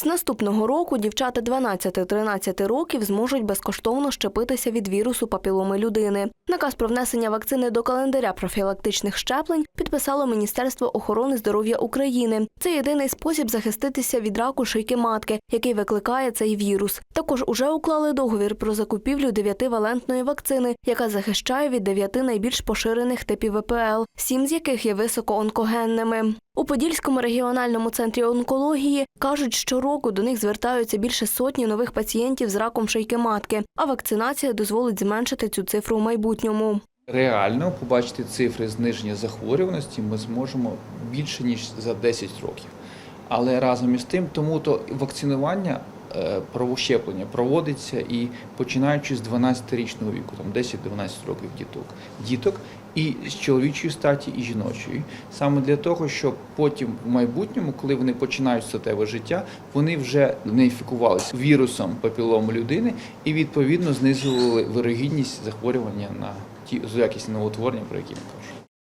З наступного року дівчата 12-13 років зможуть безкоштовно щепитися від вірусу папіломи людини. Наказ про внесення вакцини до календаря профілактичних щеплень підписало Міністерство охорони здоров'я України. Це єдиний спосіб захиститися від раку шийки матки, який викликає цей вірус. Також уже уклали договір про закупівлю дев'ятивалентної вакцини, яка захищає від дев'яти найбільш поширених типів ВПЛ, сім з яких є високоонкогенними. У Подільському регіональному центрі онкології кажуть, щороку до них звертаються більше сотні нових пацієнтів з раком шийки матки, а вакцинація дозволить зменшити цю цифру в майбутньому. Реально побачити цифри зниження захворюваності ми зможемо більше ніж за 10 років. Але разом із тим, тому то вакцинування е, правощеплення проводиться і починаючи з 12-річного віку, там 10-12 років діток, діток і з чоловічої статі, і жіночої, саме для того, щоб потім в майбутньому, коли вони починають статеве життя, вони вже не інфікувалися вірусом папілому людини і відповідно знизували вирогідність захворювання на ті злоякісні новотворення, про які я кажу.